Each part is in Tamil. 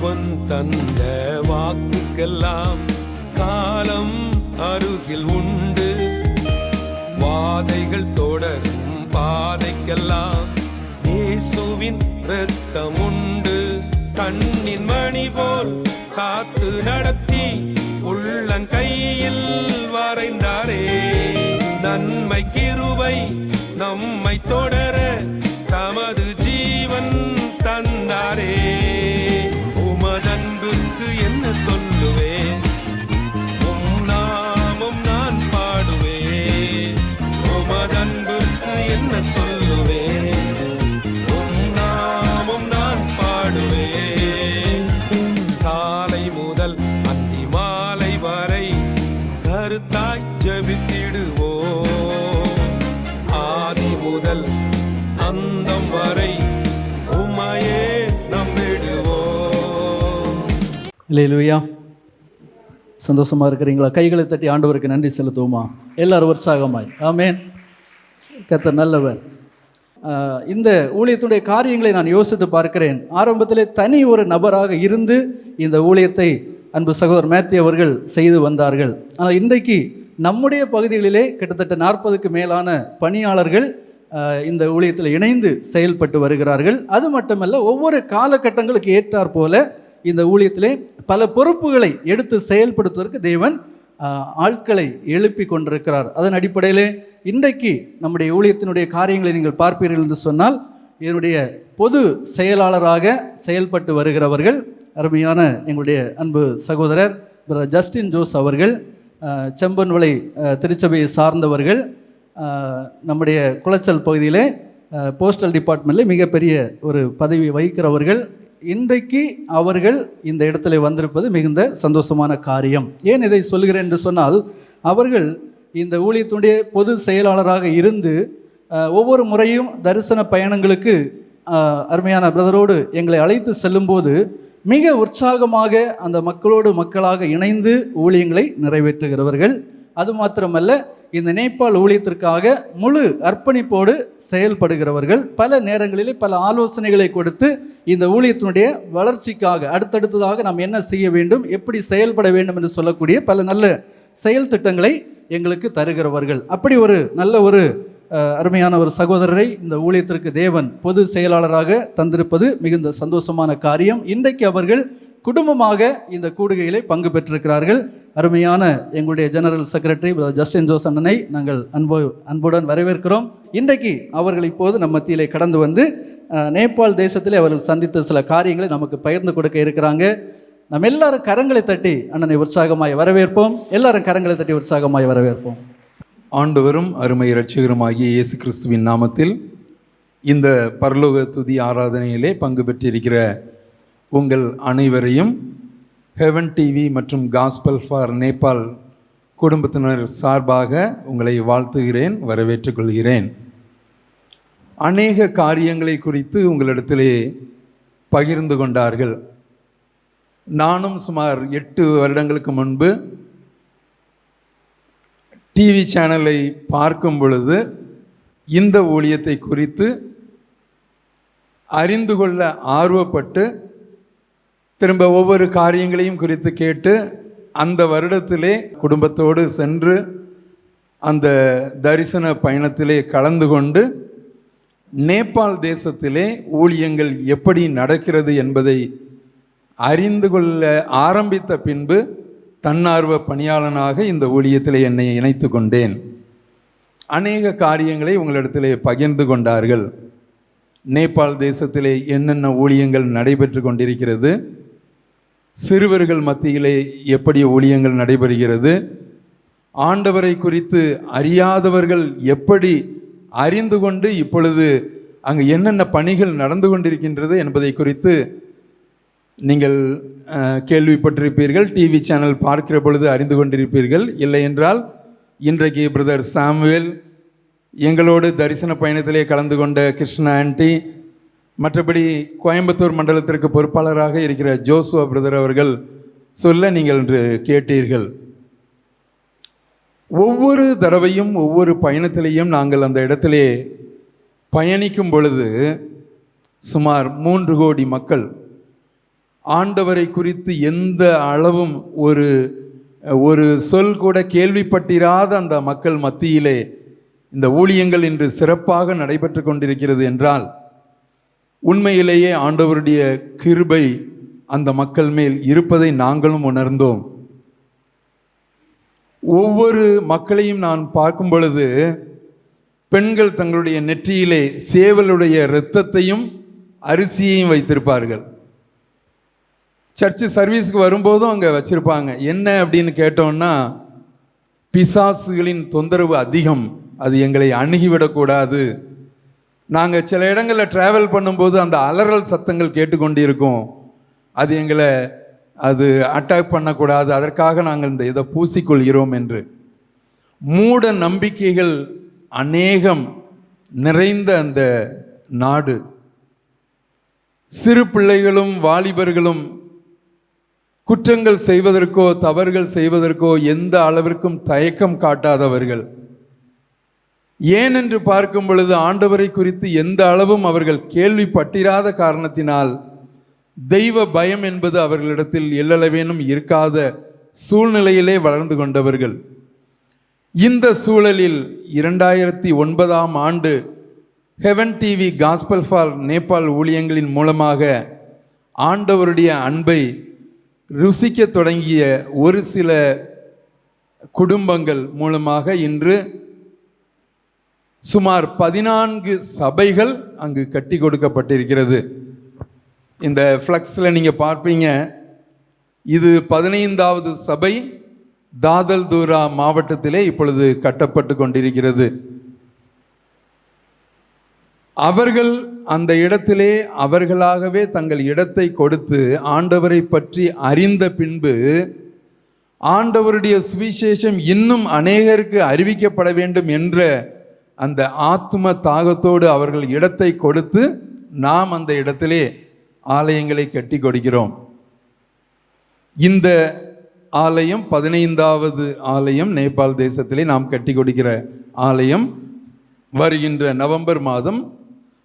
தேவன் தந்த வாக்குக்கெல்லாம் காலம் அருகில் உண்டு. வாதைகள் தொடரும் பாதைக்கெல்லாம் இயேசுவின் இரத்தம் உண்டு கண்ணின் மணி போல் காத்து நடத்தி உள்ளங்கையில் வரைந்தாரே. நன்மை கிருபை நம்மை தொடர தமது ஜீவன் இல்லையா சந்தோஷமாக இருக்கிறீங்களா? கைகளை தட்டி ஆண்டவருக்கு நன்றி செலுத்துவோமா? எல்லாரும் உற்சாகமாய். ஆமேன். கர்த்தர் நல்லவர். இந்த ஊழியத்துடைய காரியங்களை நான் யோசித்து பார்க்கிறேன். ஆரம்பத்திலே தனி ஒரு நபராக இருந்து இந்த ஊழியத்தை அன்பு சகோதரர் மேத்யூ அவர்கள் செய்து வந்தார்கள். ஆனால் இன்றைக்கு நம்முடைய பகுதிகளிலே கிட்டத்தட்ட நாற்பதுக்கு மேலான பணியாளர்கள் இந்த ஊழியத்தில் இணைந்து செயல்பட்டு வருகிறார்கள். அது மட்டுமல்ல ஒவ்வொரு காலகட்டங்களுக்கு ஏற்றாற் போல இந்த ஊழியத்திலே பல பொறுப்புகளை எடுத்து செயல்படுத்துவதற்கு தேவன் ஆட்களை எழுப்பி கொண்டிருக்கிறார். அதன் அடிப்படையிலே இன்றைக்கு நம்முடைய ஊழியத்தினுடைய காரியங்களை நீங்கள் பார்ப்பீர்கள் என்று சொன்னால் இதனுடைய பொது செயலாளராக செயல்பட்டு வருகிறவர்கள் அருமையான எங்களுடைய அன்பு சகோதரர் ஜஸ்டின் ஜோஸ் அவர்கள் செம்பன்வளை திருச்சபையை சார்ந்தவர்கள் நம்முடைய குளச்சல் பகுதியிலே போஸ்டல் டிபார்ட்மெண்ட்டில் மிகப்பெரிய ஒரு பதவி வகிக்கிறவர்கள் இன்றைக்கு அவர்கள் இந்த இடத்துல வந்திருப்பது மிகுந்த சந்தோஷமான காரியம். ஏன் இதை சொல்கிறேன் என்று சொன்னால் அவர்கள் இந்த ஊழியத்துடைய பொது செயலாளராக இருந்து ஒவ்வொரு முறையும் தரிசன பயணங்களுக்கு அருமையான பிரதரோடு எங்களை அழைத்து செல்லும்போது மிக உற்சாகமாக அந்த மக்களோடு மக்களாக இணைந்து ஊழியங்களை நிறைவேற்றுகிறவர்கள். அது மாத்திரமல்ல இந்த நேபாள் ஊழியத்திற்காக முழு அர்ப்பணிப்போடு செயல்படுகிறவர்கள் பல நேரங்களிலே பல ஆலோசனைகளை கொடுத்து இந்த ஊழியத்தினுடைய வளர்ச்சிக்காக அடுத்தடுத்ததாக நாம் என்ன செய்ய வேண்டும் எப்படி செயல்பட வேண்டும் என்று சொல்லக்கூடிய பல நல்ல செயல் திட்டங்களை எங்களுக்கு தருகிறவர்கள். அப்படி ஒரு நல்ல ஒரு அருமையான ஒரு சகோதரரை இந்த ஊழியத்திற்கு தேவன் பொது செயலாளராக தந்திருப்பது மிகுந்த சந்தோஷமான காரியம். இன்றைக்கு அவர்கள் குடும்பமாக இந்த கூடுகையிலே பங்கு பெற்றிருக்கிறார்கள். அருமையான எங்களுடைய ஜெனரல் செக்ரட்டரி ஜஸ்டின் ஜோஸ் அண்ணனை நாங்கள் அன்பு அன்புடன் வரவேற்கிறோம். இன்றைக்கு அவர்கள் இப்போது நம்ம மத்தியிலே கடந்து வந்து நேபாள் தேசத்திலே அவர்கள் சந்தித்த சில காரியங்களை நமக்கு பகிர்ந்து கொடுக்க இருக்கிறாங்க. நம்ம எல்லாரும் கரங்களை தட்டி அண்ணனை உற்சாகமாய் வரவேற்போம். எல்லாரும் கரங்களை தட்டி உற்சாகமாய் வரவேற்போம். ஆண்டவரும் அருமை இரட்சகருமாகிய இயேசு கிறிஸ்துவின் நாமத்தில் இந்த பரலோக துதி ஆராதனையிலே பங்கு பெற்றிருக்கிற உங்கள் அனைவரையும் ஹெவன் டிவி மற்றும் காஸ்பல் ஃபார் நேபாள் குடும்பத்தினர் சார்பாக உங்களை வாழ்த்துகிறேன் வரவேற்றுக் கொள்கிறேன் அநேக காரியங்களை குறித்து உங்களிடத்திலே பகிர்ந்து கொண்டார்கள். நானும் சுமார் எட்டு வருடங்களுக்கு முன்பு டிவி சேனலை பார்க்கும் பொழுது இந்த ஊழியத்தை குறித்து அறிந்து கொள்ள ஆர்வப்பட்டு திரும்ப ஒவ்வொரு காரியங்களையும் குறித்து கேட்டு அந்த வருடத்திலே குடும்பத்தோடு சென்று அந்த தரிசன பயணத்திலே கலந்து கொண்டு நேபாள் தேசத்திலே ஊழியங்கள் எப்படி நடக்கிறது என்பதை அறிந்து கொள்ள ஆரம்பித்த பின்பு தன்னார்வ பணியாளனாக இந்த ஊழியத்தில் என்னை இணைத்து கொண்டேன். அநேக காரியங்களை உங்களிடத்திலே பகிர்ந்து கொண்டார்கள். நேபாள் தேசத்திலே என்னென்ன ஊழியங்கள் நடைபெற்று கொண்டிருக்கிறது? சிறுவர்கள் மத்தியிலே எப்படி ஊழியங்கள் நடைபெறுகிறது? ஆண்டவரை குறித்து அறியாதவர்கள் எப்படி அறிந்து கொண்டு இப்பொழுது அங்கு என்னென்ன பணிகள் நடந்து கொண்டிருக்கின்றது என்பதை குறித்து நீங்கள் கேள்விப்பட்டிருப்பீர்கள். டிவி சேனல் பார்க்கிற பொழுது அறிந்து கொண்டிருப்பீர்கள். இல்லை என்றால் இன்றைக்கு பிரதர் சாமுவேல் எங்களோடு தரிசன பயணத்திலே கலந்து கொண்ட கிருஷ்ணா ஆண்டி மற்றபடி கோயம்புத்தூர் மண்டலத்திற்கு பொறுப்பாளராக இருக்கிற ஜோசுவா பிரதர் அவர்கள் சொல்ல நீங்கள் இன்று கேட்டீர்கள். ஒவ்வொரு தடவையும் ஒவ்வொரு பயணத்திலையும் நாங்கள் அந்த இடத்திலே பயணிக்கும் பொழுது சுமார் மூன்று கோடி மக்கள் ஆண்டவரை குறித்து எந்த அளவும் ஒரு ஒரு சொல் கூட கேள்விப்பட்டிராத அந்த மக்கள் மத்தியிலே இந்த ஊழியங்கள் இன்று சிறப்பாக நடைபெற்று கொண்டிருக்கிறது என்றால் உண்மையிலேயே ஆண்டவருடைய கிருபை அந்த மக்கள் மேல் இருப்பதை நாங்களும் உணர்ந்தோம். ஒவ்வொரு மக்களையும் நான் பார்க்கும் பொழுது பெண்கள் தங்களுடைய நெற்றியிலே சேவலுடைய இரத்தத்தையும் அரிசியையும் வைத்திருப்பார்கள். சர்ச்சு சர்வீஸ்க்கு வரும்போதும் அங்கே வச்சுருப்பாங்க. என்ன அப்படின்னு கேட்டோம்னா பிசாசுகளின் தொந்தரவு அதிகம். அது எங்களை அணுகிவிடக்கூடாது. நாங்கள் சில இடங்களில் ட்ராவல் பண்ணும்போது அந்த அலறல் சத்தங்கள் கேட்டுக்கொண்டிருக்கோம். அது எங்களை அது அட்டாக் பண்ணக்கூடாது. அதற்காக நாங்கள் இந்த இதை பூசிக்கொள்கிறோம் என்று. மூட நம்பிக்கைகள் அநேகம் நிறைந்த அந்த நாடு. சிறு பிள்ளைகளும் வாலிபர்களும் குற்றங்கள் செய்வதற்கோ தவறுகள் செய்வதற்கோ எந்த அளவிற்கும் தயக்கம் காட்டாதவர்கள். ஏனென்று பார்க்கும் பொழுது ஆண்டவரை குறித்து எந்த அளவும் அவர்கள் கேள்விப்பட்டிராத காரணத்தினால் தெய்வ பயம் என்பது அவர்களிடத்தில் எல்லளவேனும் இருக்காத சூழ்நிலையிலே வளர்ந்து கொண்டவர்கள். இந்த சூழலில் இரண்டாயிரத்தி ஒன்பதாம் ஆண்டு heaven TV gospel for Nepal ஊழியங்களின் மூலமாக ஆண்டவருடைய அன்பை ருசிக்க தொடங்கிய ஒரு சில குடும்பங்கள் மூலமாக இன்று சுமார் பதினான்கு சபைகள் அங்கு கட்டி கொடுக்கப்பட்டிருக்கிறது. இந்த ஃப்ளக்ஸில் நீங்கள் பார்ப்பீங்க இது பதினைந்தாவது சபை தாதல் தூரா மாவட்டத்திலே இப்பொழுது கட்டப்பட்டு கொண்டிருக்கிறது. அவர்கள் அந்த இடத்திலே அவர்களாகவே தங்கள் இடத்தை கொடுத்து ஆண்டவரை பற்றி அறிந்த பின்பு ஆண்டவருடைய சுவிசேஷம் இன்னும் அநேகருக்கு அறிவிக்கப்பட வேண்டும் என்ற அந்த ஆத்ம தாகத்தோடு அவர்கள் இடத்தை கொடுத்து நாம் அந்த இடத்திலே ஆலயங்களை கட்டி கொடுக்கிறோம். இந்த ஆலயம் பதினைந்தாவது ஆலயம் நேபாள் தேசத்திலே நாம் கட்டி கொடுக்கிற ஆலயம். வருகின்ற நவம்பர் மாதம்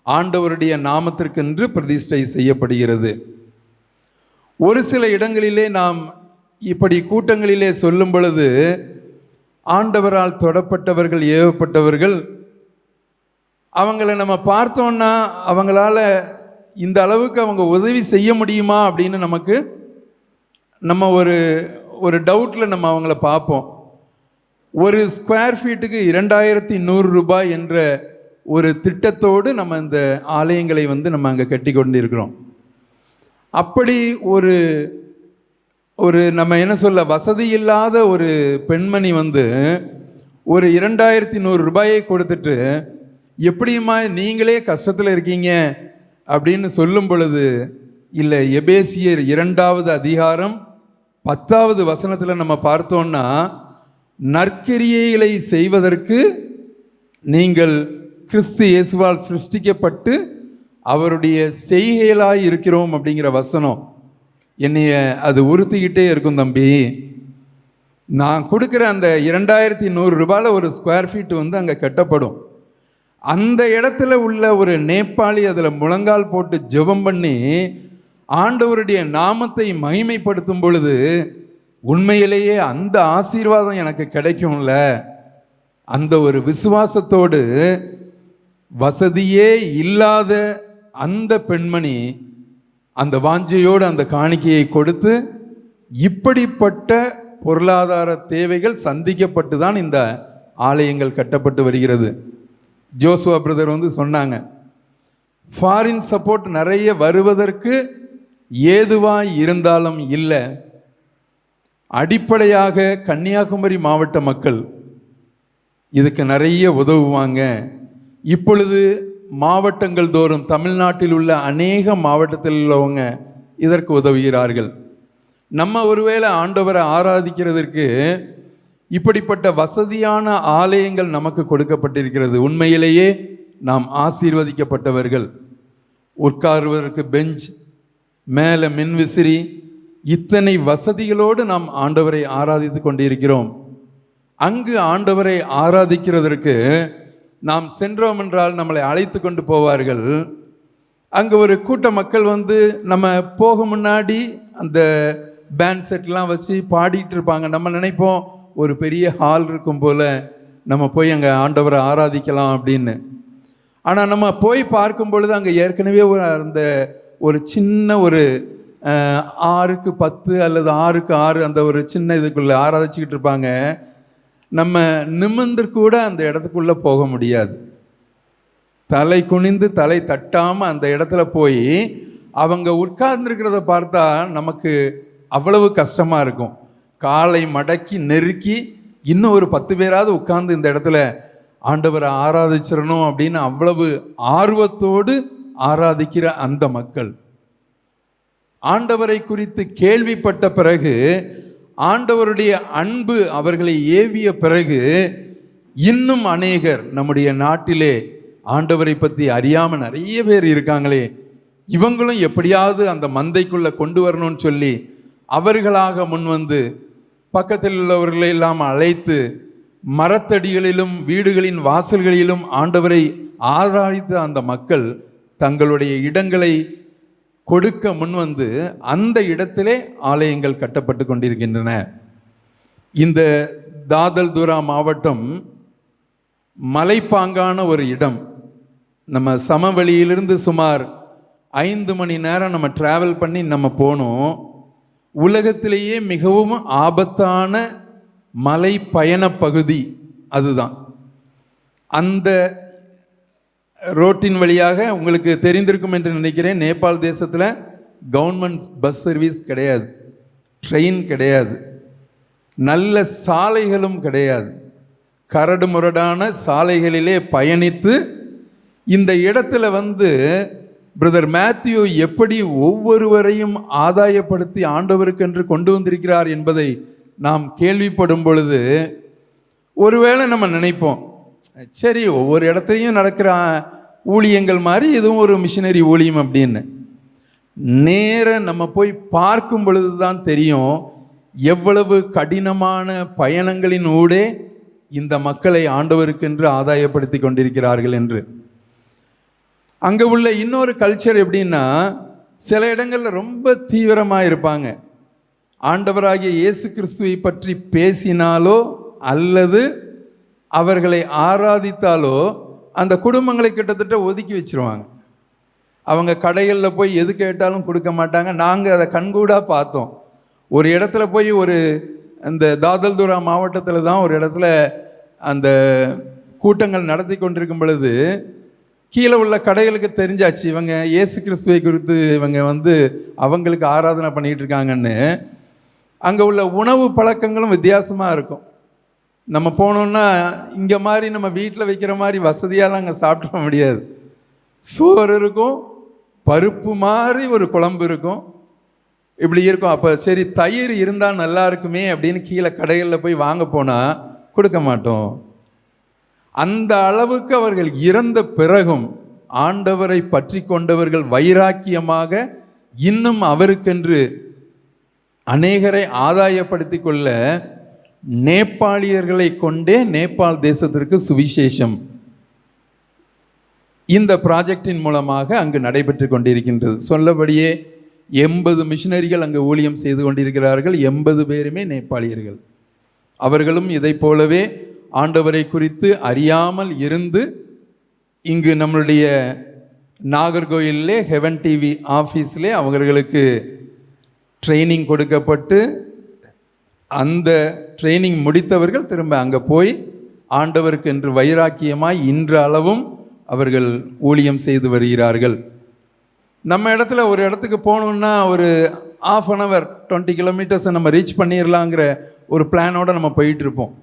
ஆண்டவருடைய நாமத்திற்கென்று பிரதிஷ்டை செய்யப்படுகிறது. ஒரு சில இடங்களிலே நாம் இப்படி கூட்டங்களிலே சொல்லும் பொழுது ஆண்டவரால் தொடப்பட்டவர்கள் ஏவப்பட்டவர்கள் அவங்கள நம்ம பார்த்தோன்னா அவங்களால இந்த அளவுக்கு அவங்க உதவி செய்ய முடியுமா அப்படின்னு நமக்கு நம்ம ஒரு ஒரு டவுட்டில் நம்ம அவங்கள பார்ப்போம். ஒரு ஸ்கொயர் ஃபீட்டுக்கு இரண்டாயிரத்தி நூறு ரூபாய் என்ற ஒரு திட்டத்தோடு நம்ம இந்த ஆலயங்களை வந்து நம்ம அங்கே கட்டி கொண்டு இருக்கிறோம் அப்படி ஒரு ஒரு நம்ம என்ன சொல்ல வசதி இல்லாத ஒரு பெண்மணி வந்து ஒரு இரண்டாயிரத்தி நூறு ரூபாயை கொடுத்துட்டு எப்படியுமா நீங்களே கஷ்டத்தில் இருக்கீங்க அப்படின்னு சொல்லும் பொழுது இல்லை எபேசியர் இரண்டாவது அதிகாரம் பத்தாவது வசனத்தில் நம்ம பார்த்தோம்னா நற்கிரியைகளை செய்வதற்கு நீங்கள் கிறிஸ்து இயேசுவால் சிருஷ்டிக்கப்பட்டு அவருடைய செய்கைகளாய் இருக்கிறோம் அப்படிங்கிற வசனம். என்னைய அது உறுத்திக்கிட்டே இருக்கும் தம்பி. நான் கொடுக்குற அந்த இரண்டாயிரத்தி நூறு ரூபாயில் ஒரு ஸ்கொயர் ஃபீட் வந்து அங்கே கட்டப்படும். அந்த இடத்துல உள்ள ஒரு நேபாளி அதில் முழங்கால் போட்டு ஜெபம் பண்ணி ஆண்டவருடைய நாமத்தை மகிமைப்படுத்தும் பொழுது உண்மையிலேயே அந்த ஆசீர்வாதம் எனக்கு கிடைக்கும்ல. அந்த ஒரு விசுவாசத்தோடு வசதியே இல்லாத அந்த பெண்மணி அந்த வாஞ்சையோடு அந்த காணிக்கையை கொடுத்து இப்படிப்பட்ட பொருளாதார தேவைகள் சந்திக்கப்பட்டு தான் இந்த ஆலயங்கள் கட்டப்பட்டு வருகிறது. ஜோசுவா பிரதர் வந்து சொன்னாங்க ஃபாரின் சப்போர்ட் நிறைய வருவதற்கு ஏதுவாக இருந்தாலும் இல்லை. அடிப்படையாக கன்னியாகுமரி மாவட்ட மக்கள் இதுக்கு நிறைய உதவுவாங்க. இப்பொழுது மாவட்டங்கள் தோறும் தமிழ்நாட்டில் உள்ள அநேக மாவட்டத்தில் உள்ளவங்க இதற்கு உதவுகிறார்கள். நம்ம ஒருவேளை ஆண்டவரை ஆராதிக்கிறதற்கு இப்படிப்பட்ட வசதியான ஆலயங்கள் நமக்கு கொடுக்கப்பட்டிருக்கிறது. உண்மையிலேயே நாம் ஆசீர்வதிக்கப்பட்டவர்கள். உட்காருவதற்கு பெஞ்ச் மேலே மின்விசிறி இத்தனை வசதிகளோடு நாம் ஆண்டவரை ஆராதித்து கொண்டிருக்கிறோம். அங்கு ஆண்டவரை ஆராதிக்கிறதற்கு நாம் சென்றோம் என்றால் நம்மளை அழைத்து கொண்டு போவார்கள். அங்கே ஒரு கூட்ட மக்கள் வந்து நம்ம போக முன்னாடி அந்த பேண்ட் செட்லாம் வச்சு பாடிட்டு இருப்பாங்க. நம்ம நினைப்போம் ஒரு பெரிய ஹால் இருக்கும் போல் நம்ம போய் அங்கே ஆண்டவரை ஆராதிக்கலாம் அப்படின்னு. ஆனால் நம்ம போய் பார்க்கும் பொழுது அங்கே ஏற்கனவே ஒரு அந்த ஒரு சின்ன ஒரு ஆறுக்கு பத்து அல்லது ஆறுக்கு ஆறு அந்த ஒரு சின்ன இதுக்குள்ளே ஆராதிச்சுக்கிட்டு இருப்பாங்க. நம்ம நிமிர்ந்து கூட அந்த இடத்துக்குள்ளே போக முடியாது. தலை குனிந்து தலை தட்டாமல் அந்த இடத்துல போய் அவங்க உட்கார்ந்துருக்கிறத பார்த்தா நமக்கு அவ்வளவு கஷ்டமாக இருக்கும். காலை மடக்கி நெருக்கி இன்னும் ஒரு பத்து பேராவது உட்கார்ந்து இந்த இடத்துல ஆண்டவரை ஆராதிச்சிடணும் அப்படின்னு அவ்வளவு ஆர்வத்தோடு ஆராதிக்கிற அந்த மக்கள். ஆண்டவரை குறித்து கேள்விப்பட்ட பிறகு ஆண்டவருடைய அன்பு அவர்களை ஏவிய பிறகு இன்னும் அநேகர் நம்முடைய நாட்டிலே ஆண்டவரை பற்றி அறியாமல் நிறைய பேர் இருக்காங்களே இவங்களும் எப்படியாவது அந்த மந்தைக்குள்ளே கொண்டு வரணும்னு சொல்லி அவர்களாக முன்வந்து பக்கத்தில் உள்ளவர்களை எல்லாம் அழைத்து மரத்தடிகளிலும் வீடுகளின் வாசல்களிலும் ஆண்டவரை ஆராய்ந்த அந்த மக்கள் தங்களுடைய இடங்களை கொடுக்க முன்வந்து அந்த இடத்திலே ஆலயங்கள் கட்டப்பட்டு கொண்டிருக்கின்றன. இந்த தாதல்துரா மாவட்டம் மலைப்பாங்கான ஒரு இடம். நம்ம சமவெளியிலிருந்து சுமார் ஐந்து மணி நேரம் நம்ம டிராவல் பண்ணி நம்ம போனோம். உலகத்திலேயே மிகவும் ஆபத்தான மலை பயண பகுதி அதுதான். அந்த ரோட்டின் வழியாக உங்களுக்கு தெரிந்திருக்கும் என்று நினைக்கிறேன். நேபாள் தேசத்தில் கவர்மெண்ட் பஸ் சர்வீஸ் கிடையாது. ட்ரெயின் கிடையாது. நல்ல சாலைகளும் கிடையாது. கரடு முரடான சாலைகளிலே பயணித்து இந்த இடத்துல வந்து பிரதர் மேத்யூ எப்படி ஒவ்வொருவரையும் ஆதாயப்படுத்தி ஆண்டவருக்கென்று கொண்டு வந்திருக்கிறார் என்பதை நாம் கேள்விப்படும் பொழுது ஒருவேளை நம்ம நினைப்போம் சரி ஒவ்வொரு இடத்துலையும் நடக்கிற ஊழியங்கள் மாதிரி இதுவும் ஒரு மிஷினரி ஊழியம் அப்படின்னு. நேர நம்ம போய் பார்க்கும் பொழுது தான் தெரியும் எவ்வளவு கடினமான பயணங்களின் ஊடே இந்த மக்களை ஆண்டவருக்கென்று ஆதாயப்படுத்தி கொண்டிருக்கிறார்கள் என்று. அங்கே உள்ள இன்னொரு கல்ச்சர் எப்படின்னா சில இடங்களில் ரொம்ப தீவிரமாக இருப்பாங்க. ஆண்டவராகிய இயேசு கிறிஸ்துவை பற்றி பேசினாலோ அல்லது அவர்களை ஆராதித்தாலோ அந்த குடும்பங்களை கிட்டத்தட்ட ஒதுக்கி வச்சிருவாங்க. அவங்க கடைகளில் போய் எது கேட்டாலும் கொடுக்க மாட்டாங்க. நாங்கள் அதை கண்கூடாக பார்த்தோம். ஒரு இடத்துல போய் ஒரு அந்த தாதல்துரா மாவட்டத்தில் தான் ஒரு இடத்துல அந்த கூட்டங்கள் நடத்தி கொண்டிருக்கும் பொழுது கீழே உள்ள கடைகளுக்கு தெரிஞ்சாச்சு இவங்க இயேசு கிறிஸ்துவை குறித்து இவங்க வந்து அவங்களுக்கு ஆராதனை பண்ணிகிட்டு இருக்காங்கன்னு. அங்கே உள்ள உணவு பழக்கங்களும் வித்தியாசமாக இருக்கும். நம்ம போனோம்னா இங்கே மாதிரி நம்ம வீட்டில் வைக்கிற மாதிரி வசதியாலாம் அங்கே சாப்பிட முடியாது. சோறு இருக்கும் பருப்பு மாதிரி ஒரு குழம்பு இருக்கும். இப்படி இருக்கும். அப்போ சரி தயிர் இருந்தால் நல்லா இருக்குமே அப்படின்னு கீழே கடைகளில் போய் வாங்க போனால் கொடுக்க மாட்டோம். அந்த அளவுக்கு அவர்கள் இறந்த பிறகும் ஆண்டவரை பற்றி கொண்டவர்கள் வைராக்கியமாக இன்னும் அவருக்கென்று அநேகரை ஆதாயப்படுத்தி கொள்ள நேபாளியர்களை கொண்டே நேபாள் தேசத்திற்கு சுவிசேஷம் இந்த ப்ராஜெக்டின் மூலமாக அங்கு நடைபெற்று கொண்டிருக்கின்றது. சொல்லபடியே எண்பது மிஷினரிகள் அங்கு ஊழியம் செய்து கொண்டிருக்கிறார்கள். எண்பது பேருமே நேபாளியர்கள். அவர்களும் இதை போலவே ஆண்டவரை குறித்து அறியாமல் இருந்து இங்கு நம்மளுடைய நாகர்கோயிலே ஹெவன் டிவி ஆஃபீஸ்லே அவர்களுக்கு ட்ரைனிங் கொடுக்கப்பட்டு அந்த ட்ரைனிங் முடித்தவர்கள் திரும்ப அங்கே போய் ஆண்டவருக்கு என்று வைராக்கியமாய் இன்று அளவும் அவர்கள் ஊழியம் செய்து வருகிறார்கள். நம்ம இடத்துல ஒரு இடத்துக்கு போகணுன்னா ஒரு ஆஃப் அன் அவர் டுவெண்ட்டி கிலோமீட்டர்ஸை நம்ம ரீச் பண்ணிடலாங்கிற ஒரு பிளானோடு நம்ம போயிட்டுருப்போம்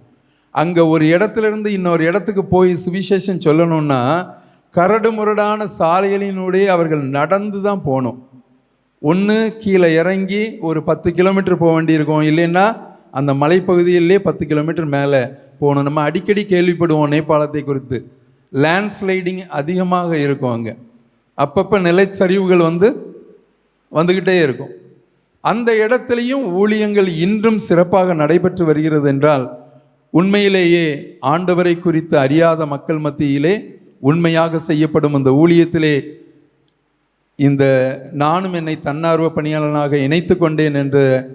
அங்கே ஒரு இடத்துல இருந்து இன்னொரு இடத்துக்கு போய் சுவிசேஷம் சொல்லணும்னா கரடு முரடான சாலைகளினுடைய அவர்கள் நடந்து தான் போகணும். ஒன்று கீழே இறங்கி ஒரு பத்து கிலோமீட்டர் போக வேண்டியிருக்கும். இல்லைன்னா அந்த மலைப்பகுதியிலே பத்து கிலோமீட்டர் மேலே போகணும். நம்ம அடிக்கடி கேள்விப்படுவோம் நேபாளத்தை குறித்து. லேண்ட்ஸ்லைடிங் அதிகமாக இருக்கும் அங்கே. அப்பப்போ நிலச்சரிவுகள் வந்து வந்துக்கிட்டே இருக்கும். அந்த இடத்துலையும் ஊழியங்கள் இன்றும் சிறப்பாக நடைபெற்று வருகிறது என்றால் உண்மையிலேயே ஆண்டவரை குறித்து அறியாத மக்கள் மத்தியிலே உண்மையாக செய்யப்படும் அந்த ஊழியத்திலே இந்த நானும் என்னை தன்னார்வ பணியாளனாக இணைத்து கொண்டேன் என்ற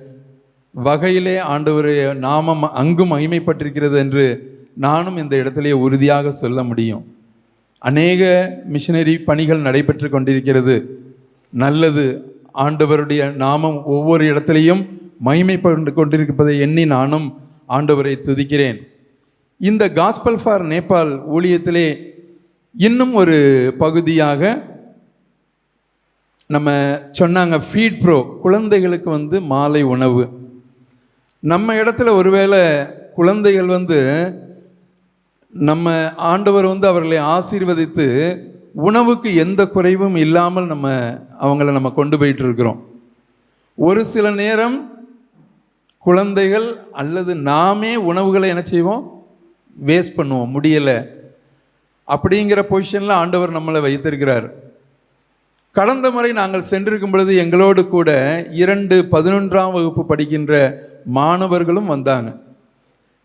வகையிலே ஆண்டவருடைய நாமம் அங்கும் மகிமைப்பட்டிருக்கிறது என்று நானும் இந்த இடத்திலே உறுதியாக சொல்ல முடியும். அநேக மிஷினரி பணிகள் நடைபெற்று கொண்டிருக்கிறது. நல்லது. ஆண்டவருடைய நாமம் ஒவ்வொரு இடத்திலையும் மகிமைப்பட்டு கொண்டிருப்பதை எண்ணி நானும் ஆண்டவரை துதிக்கிறேன். இந்த காஸ்பல் ஃபார் நேபாள் ஊழியத்திலே இன்னும் ஒரு பகுதியாக நம்ம சொன்னாங்க ஃபீட் ப்ரோ குழந்தைகளுக்கு வந்து மாலை உணவு. நம்ம இடத்துல ஒருவேளை குழந்தைகள் வந்து நம்ம ஆண்டவர் வந்து அவர்களை ஆசீர்வதித்து உணவுக்கு எந்த குறைவும் இல்லாமல் நம்ம அவங்கள நம்ம கொண்டு போயிட்டு இருக்கிறோம். ஒரு சில நேரம் குழந்தைகள் அல்லது நாமே உணவுகளை என்ன செய்வோம்? வேஸ்ட் பண்ணுவோம் முடியலை. அப்படிங்கிற பொசிஷனில் ஆண்டவர் நம்மளை வைத்திருக்கிறார். கடந்த முறை நாங்கள் சென்றிருக்கும் பொழுது எங்களோடு கூட இரண்டு பதினொன்றாம் வகுப்பு படிக்கின்ற மாணவர்களும் வந்தாங்க.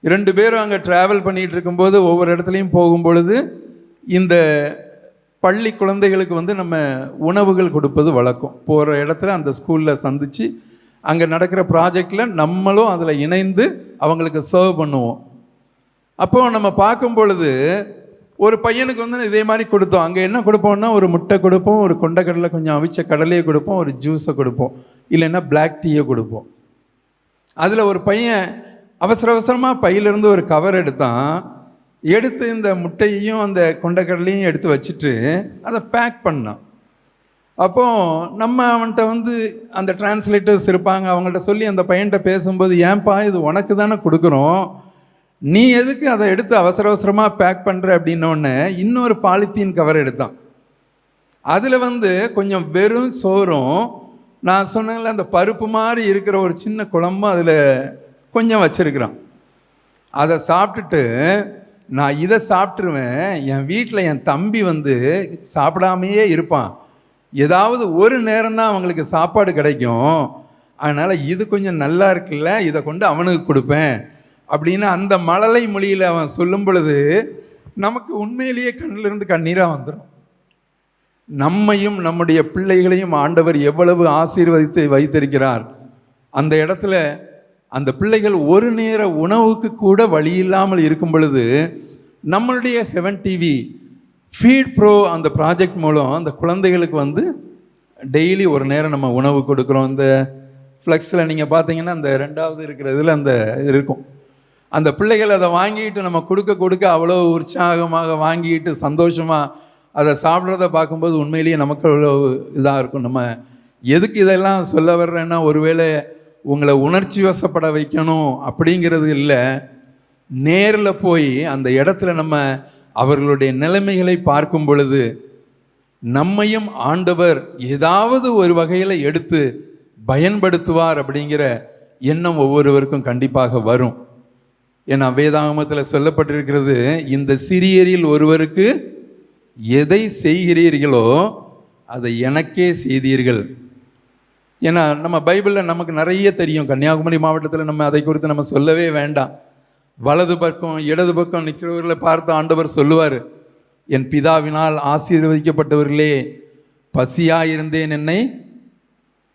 இரண்டு பேரும் அங்கே ட்ராவல் பண்ணிகிட்டு இருக்கும்போது ஒவ்வொரு இடத்துலையும் போகும் பொழுது இந்த பள்ளி குழந்தைகளுக்கு வந்து நம்ம உணவுகள் கொடுப்பது வழக்கம். போகிற இடத்துல அந்த ஸ்கூலில் சந்தித்து அங்கே நடக்கிற ப்ராஜெக்டில் நம்மளும் அதில் இணைந்து அவங்களுக்கு சர்வ் பண்ணுவோம். அப்போ நம்ம பார்க்கும் பொழுது ஒரு பையனுக்கு வந்து இதே மாதிரி கொடுத்தோம். அங்கே என்ன கொடுப்போம்னா ஒரு முட்டை கொடுப்போம் ஒரு கொண்டக்கடலை கொஞ்சம் அவிச்ச கடலையை கொடுப்போம் ஒரு ஜூஸை கொடுப்போம். இல்லைன்னா பிளாக் டீயை கொடுப்போம். அதில் ஒரு பையன் அவசர அவசரமாக பையிலிருந்து ஒரு கவர் எடுத்தான். எடுத்து இந்த முட்டையையும் அந்த கொண்டக்கடலையும் எடுத்து வச்சுட்டு அதை பேக் பண்ணான். அப்போ நம்ம அவன்கிட்ட வந்து அந்த டிரான்ஸ்லேட்டர்ஸ் இருப்பாங்க அவங்கள்ட்ட சொல்லி அந்த பையன்கிட்ட பேசும்போது ஏன்பா இது உனக்கு தானே கொடுக்குறோம். நீ எதுக்கு அதை எடுத்து அவசர அவசரமாக பேக் பண்ணுற அப்படின்னோடனே இன்னொரு பாலித்தீன் கவர் எடுத்தான். அதில் வந்து கொஞ்சம் வெறும் சோறும் நான் சொன்னேன்ல அந்த பருப்பு மாதிரி இருக்கிற ஒரு சின்ன குழம்பும் அதில் கொஞ்சம் வச்சுருக்குறான். அதை சாப்பிட்டுட்டு நான் இதை சாப்பிட்ருவேன் என் வீட்டில் என் தம்பி வந்து சாப்பிடாமையே இருப்பான். ஏதாவது ஒரு நேரம் தான் அவங்களுக்கு சாப்பாடு கிடைக்கும். அதனால் இது கொஞ்சம் நல்லா இருக்குல்ல இதை கொண்டு அவனுக்கு கொடுப்பேன். அப்படின்னு அந்த மழலை மொழியில் அவன் சொல்லும் பொழுது நமக்கு உண்மையிலேயே கண்ணிலிருந்து கண்ணீராக வந்துடும் நம்மையும் நம்முடைய பிள்ளைகளையும் ஆண்டவர் எவ்வளவு ஆசீர்வதித்து வைத்திருக்கிறார். அந்த இடத்துல அந்த பிள்ளைகள் ஒரு நேர உணவுக்கு கூட வழி இல்லாமல் இருக்கும் பொழுது நம்மளுடைய ஹெவன் டிவி ஃபீட் ப்ரோ அந்த ப்ராஜெக்ட் மூலம் அந்த குழந்தைகளுக்கு வந்து டெய்லி ஒரு நேரம் நம்ம உணவு கொடுக்குறோம். இந்த ஃப்ளெக்ஸில் நீங்கள் பார்த்தீங்கன்னா அந்த ரெண்டாவது இருக்கிறதுல அந்த இது இருக்கும். அந்த பிள்ளைகள் அதை வாங்கிட்டு நம்ம கொடுக்க கொடுக்க அவ்வளோ உற்சாகமாக வாங்கிட்டு சந்தோஷமாக அதை சாப்பிட்றத பார்க்கும்போது உண்மையிலேயே நமக்கு அவ்வளோ இதாக இருக்கும். நம்ம எதுக்கு இதெல்லாம் சொல்ல வர்றேன்னா ஒருவேளை உங்களை உணர்ச்சி வசப்பட வைக்கணும் அப்படிங்கிறது இல்லை. நேரில் போய் அந்த இடத்துல நம்ம அவர்களுடைய நிலைமைகளை பார்க்கும் பொழுது நம்மையும் ஆண்டவர் ஏதாவது ஒரு வகையில் எடுத்து பயன்படுத்துவார் அப்படிங்கிற எண்ணம் ஒவ்வொருவருக்கும் கண்டிப்பாக வரும். ஏன்னா வேதாகமத்தில் சொல்லப்பட்டிருக்கிறது இந்த சிறியரில் ஒருவருக்கு எதை செய்கிறீர்களோ அதை எனக்கே செய்தீர்கள். ஏன்னா நம்ம பைபிளில் நமக்கு நிறைய தெரியும். கன்னியாகுமரி மாவட்டத்தில் நம்ம அதை குறித்து நம்ம சொல்லவே வேண்டாம். வலது பக்கம் இடது பக்கம் நிற்கிறவர்களை பார்த்து ஆண்டவர் சொல்லுவார் என் பிதாவினால் ஆசீர்வதிக்கப்பட்டவர்களே பசியாக இருந்தேன் என்னை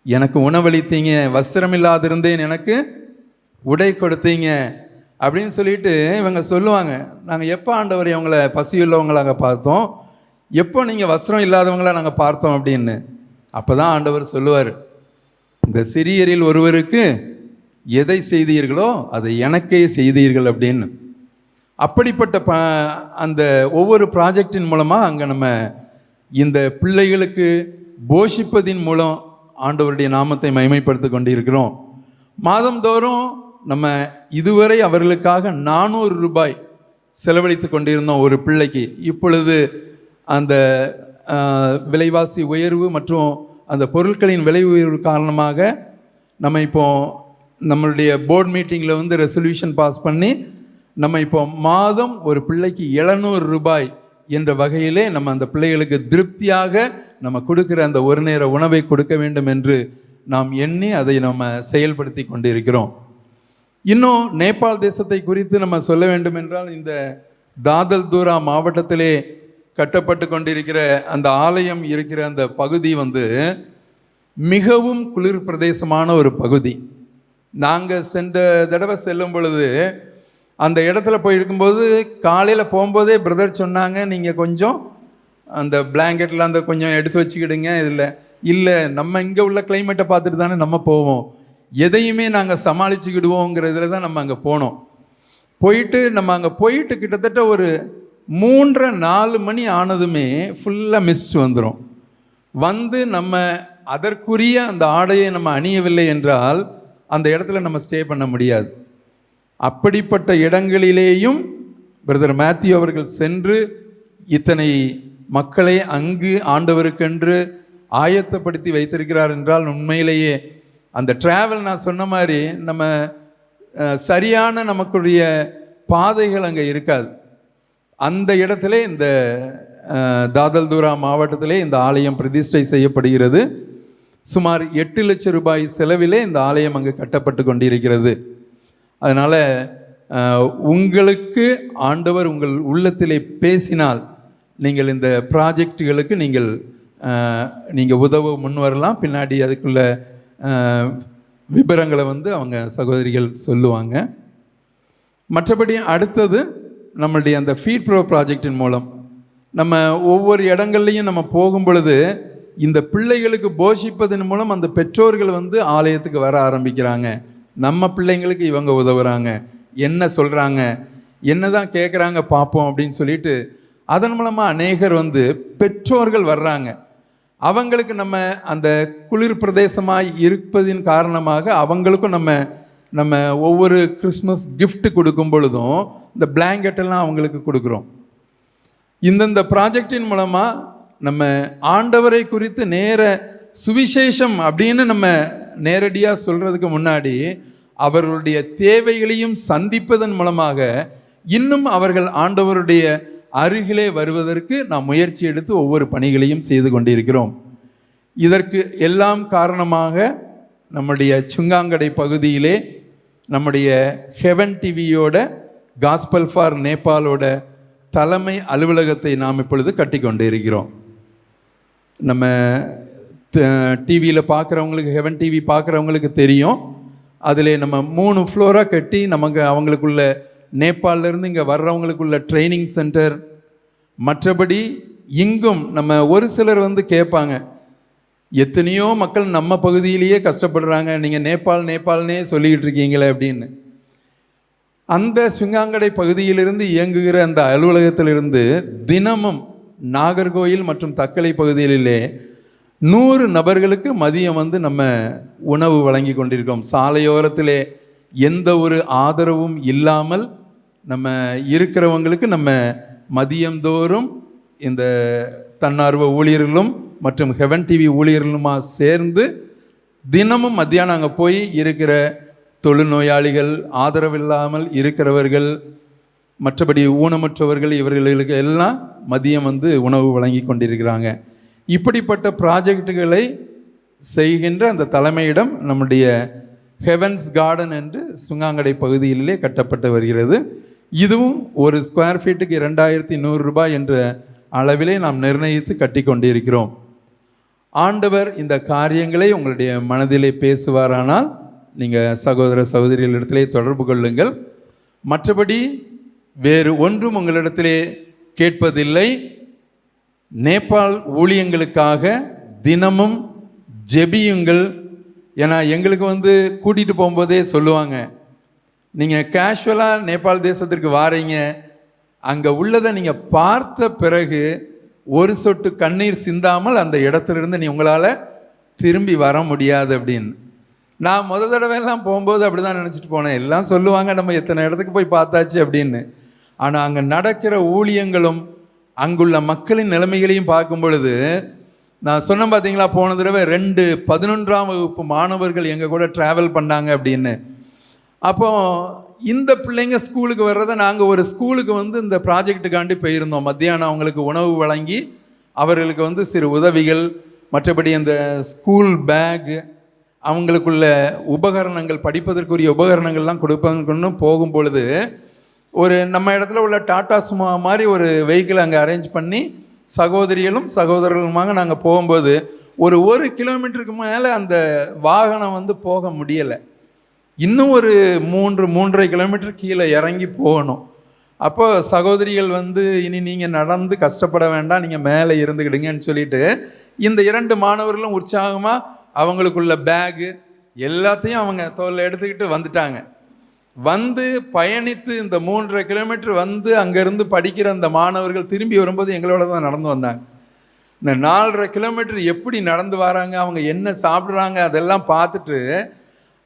எனக்கு உணவளித்தீங்க வஸ்திரம் இல்லாதிருந்தேன் எனக்கு உடை கொடுத்தீங்க அப்படின்னு சொல்லிட்டு இவங்க சொல்லுவாங்க. நாங்கள் எப்போ ஆண்டவர் இவங்களை பசியுள்ளவங்களாக பார்த்தோம் எப்போ நீங்கள் வஸ்திரம் இல்லாதவங்கள நாங்கள் பார்த்தோம் அப்படின்னு. அப்போ தான் ஆண்டவர் சொல்லுவார் இந்த சிறியரில் ஒருவருக்கு எதை செய்தீர்களோ அதை எனக்கே செய்தீர்கள் அப்படின்னு. அப்படிப்பட்ட ப அந்த ஒவ்வொரு ப்ராஜெக்டின் மூலமாக அங்கே நம்ம இந்த பிள்ளைகளுக்கு போஷிப்பதின் மூலம் ஆண்டவருடைய நாமத்தை மகிமைப்படுத்தி கொண்டிருக்கிறோம். மாதந்தோறும் நம்ம இதுவரை அவர்களுக்காக நானூறு ரூபாய் செலவழித்து கொண்டிருந்தோம் ஒரு பிள்ளைக்கு. இப்பொழுது அந்த விலைவாசி உயர்வு மற்றும் அந்த பொருட்களின் விலை உயர்வு காரணமாக நம்ம இப்போ நம்மளுடைய போர்ட் மீட்டிங்கில் வந்து ரெசல்யூஷன் பாஸ் பண்ணி நம்ம இப்போ மாதம் ஒரு பிள்ளைக்கு எழுநூறு ரூபாய் என்ற வகையிலே நம்ம அந்த பிள்ளைகளுக்கு திருப்தியாக நம்ம கொடுக்குற அந்த ஒரு நேர உணவை கொடுக்க வேண்டும் என்று நாம் எண்ணி அதை நம்ம செயல்படுத்தி கொண்டிருக்கிறோம். இன்னும் நேபாள் தேசத்தை குறித்து நம்ம சொல்ல வேண்டும் என்றால் இந்த தாதல் தூரா மாவட்டத்திலே கட்டப்பட்டு கொண்டிருக்கிற அந்த ஆலயம் இருக்கிற அந்த பகுதி வந்து மிகவும் குளிர் பிரதேசமான ஒரு பகுதி. நாங்கள் சென்ற தடவை செல்லும் பொழுது அந்த இடத்துல போய் இருக்கும்போது காலையில் போகும்போதே பிரதர் சொன்னாங்க நீங்கள் கொஞ்சம் அந்த பிளாங்கெட்டில் அந்த கொஞ்சம் எடுத்து வச்சுக்கிடுங்க இதில். இல்லை நம்ம இங்கே உள்ள கிளைமேட்டை பார்த்துட்டு தானே நம்ம போவோம். எதையுமே நாங்கள் சமாளிச்சுக்கிடுவோங்கிறதுல தான் நம்ம அங்கே போனோம். போயிட்டு நம்ம அங்கே போயிட்டு கிட்டத்தட்ட ஒரு மூன்றரை நாலு மணி ஆனதுமே ஃபுல்லாக மிஸ்ட் வந்துடும் வந்து நம்ம அதற்குரிய அந்த ஆடையை நம்ம அணியவில்லை என்றால் அந்த இடத்துல நம்ம ஸ்டே பண்ண முடியாது. அப்படிப்பட்ட இடங்களிலேயும் பிரதர் மேத்யூ அவர்கள் சென்று இத்தனை மக்களை அங்கு ஆண்டவருக்கென்று ஆயத்தப்படுத்தி வைத்திருக்கிறார் என்றால் உண்மையிலேயே அந்த டிராவல் நான் சொன்ன மாதிரி நம்ம சரியான நமக்குடைய பாதைகள் அங்கே இருக்காது. அந்த இடத்துல இந்த தாதல்தூரா மாவட்டத்திலே இந்த ஆலயம் பிரதிஷ்டை செய்யப்படுகிறது. சுமார் எட்டு லட்சம் ரூபாய் செலவிலே இந்த ஆலயம் அங்கு கட்டப்பட்டு கொண்டிருக்கிறது. அதனால் உங்களுக்கு ஆண்டவர் உங்கள் உள்ளத்திலே பேசினால் நீங்கள் இந்த ப்ராஜெக்டுகளுக்கு நீங்கள் நீங்கள் உதவ முன் வரலாம். பின்னாடி அதுக்குள்ள விபரங்களை வந்து அவங்க சகோதரிகள் சொல்லுவாங்க. மற்றபடி அடுத்தது நம்மளுடைய அந்த ஃபீட் ப்ரோ ப்ராஜெக்டின் மூலம் நம்ம ஒவ்வொரு இடங்கள்லையும் நம்ம போகும் பொழுது இந்த பிள்ளைகளுக்கு போஷிப்பதன் மூலம் அந்த பெற்றோர்கள் வந்து ஆலயத்துக்கு வர ஆரம்பிக்கிறாங்க. நம்ம பிள்ளைங்களுக்கு இவங்க உதவுறாங்க. என்ன சொல்கிறாங்க என்ன தான் கேட்குறாங்க பார்ப்போம் அப்படின்னு சொல்லிட்டு அதன் மூலமாக அநேகர் வந்து பெற்றோர்கள் வர்றாங்க. அவங்களுக்கு நம்ம அந்த குளிர் பிரதேசமாக இருப்பதின் காரணமாக அவங்களுக்கும் நம்ம நம்ம ஒவ்வொரு கிறிஸ்மஸ் கிஃப்ட் கொடுக்கும் பொழுதும் இந்த பிளாங்கெட்டெல்லாம் எல்லாம் அவங்களுக்கு கொடுக்குறோம். இந்தந்த ப்ராஜெக்டின் மூலமாக நம்ம ஆண்டவரை குறித்து நேர சுவிசேஷம் அப்படின்னு நம்ம நேரடியாக சொல்கிறதுக்கு முன்னாடி அவர்களுடைய தேவைகளையும் சந்திப்பதன் மூலமாக இன்னும் அவர்கள் ஆண்டவருடைய அருகிலே வருவதற்கு நாம் முயற்சி எடுத்து ஒவ்வொரு பணிகளையும் செய்து கொண்டிருக்கிறோம். இதற்கு எல்லாம் காரணமாக நம்முடைய சுங்காங்கடை பகுதியிலே நம்முடைய ஹெவன் டிவியோட காஸ்பல் ஃபார் நேபாளோட தலைமை அலுவலகத்தை நாம் இப்பொழுது கட்டி கொண்டு இருக்கிறோம் நம்ம டிவியில் பார்க்குறவங்களுக்கு ஹெவன் டிவி பார்க்குறவங்களுக்கு தெரியும். அதில் நம்ம மூணு ஃப்ளோராக கட்டி நமக்கு அவங்களுக்குள்ள நேபாளிலேருந்து இங்கே வர்றவங்களுக்குள்ள ட்ரைனிங் சென்டர் மற்றபடி இங்கும் நம்ம ஒரு சிலர் வந்து கேட்பாங்க. எத்தனையோ மக்கள் நம்ம பகுதியிலேயே கஷ்டப்படுறாங்க. நீங்கள் நேபாள் நேபாள்னே சொல்லிக்கிட்டு இருக்கீங்களே அப்படின்னு. அந்த சுங்காங்கடை பகுதியிலிருந்து இயங்குகிற அந்த அலுவலகத்திலிருந்து தினமும் நாகர்கோயில் மற்றும் தக்கலை பகுதிகளிலே நூறு நபர்களுக்கு மதியம் வந்து நம்ம உணவு வழங்கி கொண்டிருக்கோம். சாலையோரத்திலே எந்த ஒரு ஆதரவும் இல்லாமல் நம்ம இருக்கிறவங்களுக்கு நம்ம மதியந்தோறும் இந்த தன்னார்வ ஊழியர்களும் மற்றும் ஹெவன் டிவி ஊழியர்களுமா சேர்ந்து தினமும் மத்தியானம் அங்கே போய் இருக்கிற தொழுநோயாளிகள் ஆதரவில்லாமல் இருக்கிறவர்கள் மற்றபடி ஊனமுற்றவர்கள் இவர்களுக்கு எல்லாம் மதியம் வந்து உணவு வழங்கி கொண்டிருக்கிறாங்க. இப்படிப்பட்ட ப்ராஜெக்டுகளை செய்கின்ற அந்த தலைமையிடம் நம்முடைய ஹெவன்ஸ் கார்டன் என்று சுங்காங்கடை பகுதியிலே கட்டப்பட்டு வருகிறது. இதுவும் ஒரு ஸ்கொயர் ஃபீட்டுக்கு இரண்டாயிரத்தி நூறு ரூபாய் என்ற அளவிலே நாம் நிர்ணயித்து கட்டி கொண்டிருக்கிறோம். ஆண்டவர் இந்த காரியங்களை உங்களுடைய மனதிலே பேசுவாரானால் நீங்கள் சகோதர சகோதரிகளிடத்திலே தொடர்பு கொள்ளுங்கள். மற்றபடி வேறு ஒன்றும் உங்களிடத்திலே கேட்பதில்லை. நேபாள் ஊழியங்களுக்காக தினமும் ஜெபியுங்கள் ஏன்னா எங்களுக்கு வந்து கூட்டிகிட்டு போகும்போதே சொல்லுவாங்க. நீங்கள் கேஷுவலாக நேபாள் தேசத்திற்கு வாரீங்க. அங்கே உள்ளதை நீங்கள் பார்த்த பிறகு ஒரு சொட்டு கண்ணீர் சிந்தாமல் அந்த இடத்துலேருந்து நீ உங்களால் திரும்பி வர முடியாது அப்படின்னு. நான் முத தடவை எல்லாம் போகும்போது அப்படி தான் நினச்சிட்டு போனேன். எல்லாம் சொல்லுவாங்க நம்ம எத்தனை இடத்துக்கு போய் பார்த்தாச்சு அப்படின்னு. ஆனால் அங்கே நடக்கிற ஊழியங்களும் அங்குள்ள மக்களின் நிலைமைகளையும் பார்க்கும் பொழுது நான் சொன்னேன் பார்த்தீங்களா போன தடவை ரெண்டு பதினொன்றாம் வகுப்பு மாணவர்கள் எங்கள் கூட ட்ராவல் பண்ணாங்க அப்படின்னு. அப்போ இந்த பிள்ளைங்க ஸ்கூலுக்கு வர்றதை நாங்கள் ஒரு ஸ்கூலுக்கு வந்து இந்த ப்ராஜெக்ட்டுக்காண்டி போயிருந்தோம். மத்தியானம் அவங்களுக்கு உணவு வழங்கி அவர்களுக்கு வந்து சிறு உதவிகள் மற்றபடி அந்த ஸ்கூல் பேக் அவங்களுக்குள்ள உபகரணங்கள் படிப்பதற்குரிய உபகரணங்கள்லாம் கொடுப்பாங்கன்னு போகும் பொழுது ஒரு நம்ம இடத்துல உள்ள டாடா சுமா மாதிரி ஒரு வெஹிக்கிள் அங்கே அரேஞ்ச் பண்ணி சகோதரிகளும் சகோதரர்களுமாக நாங்கள் போகும்போது ஒரு ஒரு கிலோமீட்டருக்கு மேலே அந்த வாகனம் வந்து போக முடியலை. இன்னும் ஒரு மூன்று மூன்றரை கிலோமீட்டர் கீழே இறங்கி போகணும். அப்போ சகோதரிகள் வந்து இனி நீங்கள் நடந்து கஷ்டப்பட வேண்டாம் நீங்கள் மேலே இருந்துக்கிடுங்கன்னு சொல்லிட்டு இந்த இரண்டு மாணவர்களும் உற்சாகமாக அவங்களுக்குள்ள பேகு எல்லாத்தையும் அவங்க தோல்ல எடுத்துக்கிட்டு வந்துட்டாங்க. வந்து பயணித்து இந்த மூன்றரை கிலோமீட்டர் வந்து அங்கேருந்து படிக்கிற அந்த மாணவர்கள் திரும்பி வரும்போது எங்களோட தான் நடந்து வந்தாங்க. இந்த நாலரை கிலோமீட்டர் எப்படி நடந்து வராங்க அவங்க என்ன சாப்பிட்றாங்க அதெல்லாம் பார்த்துட்டு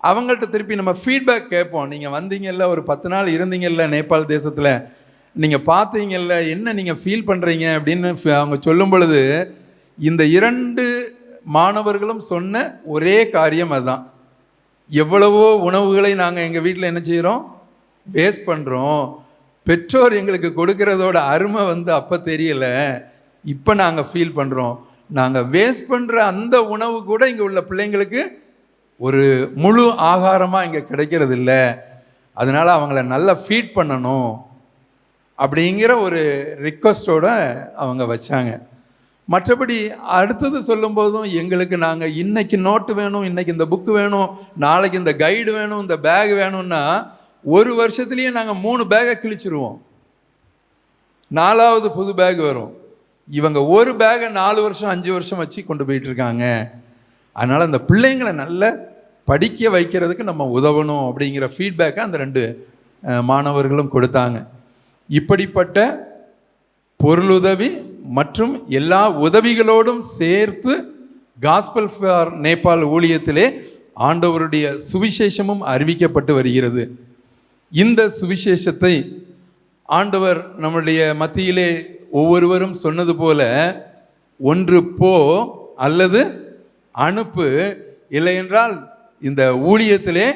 அவங்கள்ட்ட திருப்பி நம்ம ஃபீட்பேக் கேட்போம். நீங்கள் வந்தீங்கல்ல ஒரு பத்து நாள் இருந்தீங்கல்ல நேபாள் தேசத்தில். நீங்கள் பார்த்தீங்கல்ல என்ன நீங்கள் ஃபீல் பண்ணுறீங்க அப்படின்னு அவங்க சொல்லும் பொழுது இந்த இரண்டு மாணவர்களும் சொன்ன ஒரே காரியம் அதுதான் எவ்வளவோ உணவுகளை நாங்கள் எங்கள் வீட்டில் என்ன செய்கிறோம் வேஸ்ட் பண்ணுறோம் பெற்றோர் எங்களுக்கு கொடுக்கறதோட அருமை வந்து அப்போ தெரியலை. இப்போ நாங்கள் ஃபீல் பண்ணுறோம் நாங்கள் வேஸ்ட் பண்ணுற அந்த உணவு கூட இங்கே உள்ள பிள்ளைங்களுக்கு ஒரு முழு ஆகாரமாக இங்கே கிடைக்கிறது இல்லை. அதனால் அவங்கள நல்லா ஃபீட் பண்ணணும் அப்படிங்கிற ஒரு ரிக்வஸ்டோடு அவங்க வச்சாங்க. மற்றபடி அடுத்தது சொல்லும்போதும் எங்களுக்கு நாங்கள் இன்றைக்கி நோட்டு வேணும் இன்றைக்கி இந்த புக்கு வேணும் நாளைக்கு இந்த கைடு வேணும் இந்த பேக் வேணும்னா ஒரு வருஷத்துலேயே நாங்கள் மூணு பேக்கை கிழிச்சிருவோம். நாலாவது புது பேக் வரும். இவங்க ஒரு பேகை நாலு வருஷம் அஞ்சு வருஷம் வச்சு கொண்டு போயிட்டுருக்காங்க அதனால் அந்த பிள்ளைங்களை நல்ல படிக்க வைக்கிறதுக்கு நம்ம உதவணும் அப்படிங்கிற ஃபீட்பேக்கை அந்த ரெண்டு மாணவர்களும் கொடுத்தாங்க. இப்படிப்பட்ட பொருளுதவி மற்றும் எல்லா உதவிகளோடும் சேர்த்து காஸ்பல் ஃபார் நேபாள் ஊழியத்திலே ஆண்டவருடைய சுவிசேஷமும் அறிவிக்கப்பட்டு வருகிறது. இந்த சுவிசேஷத்தை ஆண்டவர் நம்முடைய மத்தியிலே ஒவ்வொருவரும் சொன்னது போல ஒன்று போ அல்லது அனுப்பு இல்லை என்றால் இந்த ஊழியத்திலே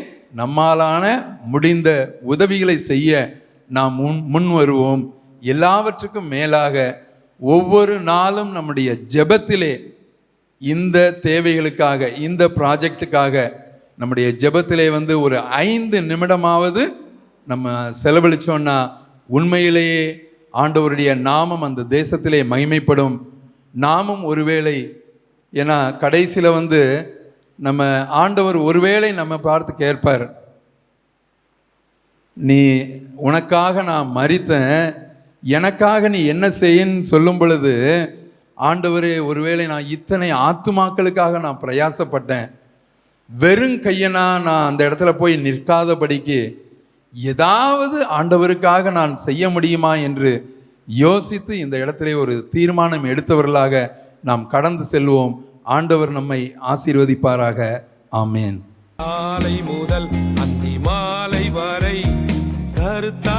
நம்மாலான முடிந்த உதவிகளை செய்ய நாம் முன் முன் வருவோம். எல்லாவற்றுக்கும் மேலாக ஒவ்வொரு நாளும் நம்முடைய ஜெபத்திலே இந்த தேவைகளுக்காக இந்த ப்ராஜெக்ட்டுக்காக நம்முடைய ஜெபத்திலே வந்து ஒரு ஐந்து நிமிடமாவது நம்ம செலவழிச்சோன்னா உண்மையிலேயே ஆண்டவருடைய நாமம் அந்த தேசத்திலே மகிமைப்படும். நாமும் ஒருவேளை ஏன்னா கடைசியில் வந்து நம்ம ஆண்டவர் ஒருவேளை நம்ம பார்த்து கேட்பார் நீ உனக்காக நான் மறித்தேன் எனக்காக நீ என்ன செய்யன்னு சொல்லும் பொழுது ஆண்டவரே ஒருவேளை நான் இத்தனை ஆத்துமாக்களுக்காக நான் பிரயாசப்பட்டேன். வெறும் கையனா நான் அந்த இடத்துல போய் நிற்காதபடிக்கு ஏதாவது ஆண்டவருக்காக நான் செய்ய முடியுமா என்று யோசித்து இந்த இடத்திலே ஒரு தீர்மானம் எடுத்தவர்களாக நாம் கடந்து செல்வோம். ஆண்டவர் நம்மை ஆசீர்வதிப்பாராக. ஆமேன். காலை முதல் அந்தி மாலை வரை கருத்த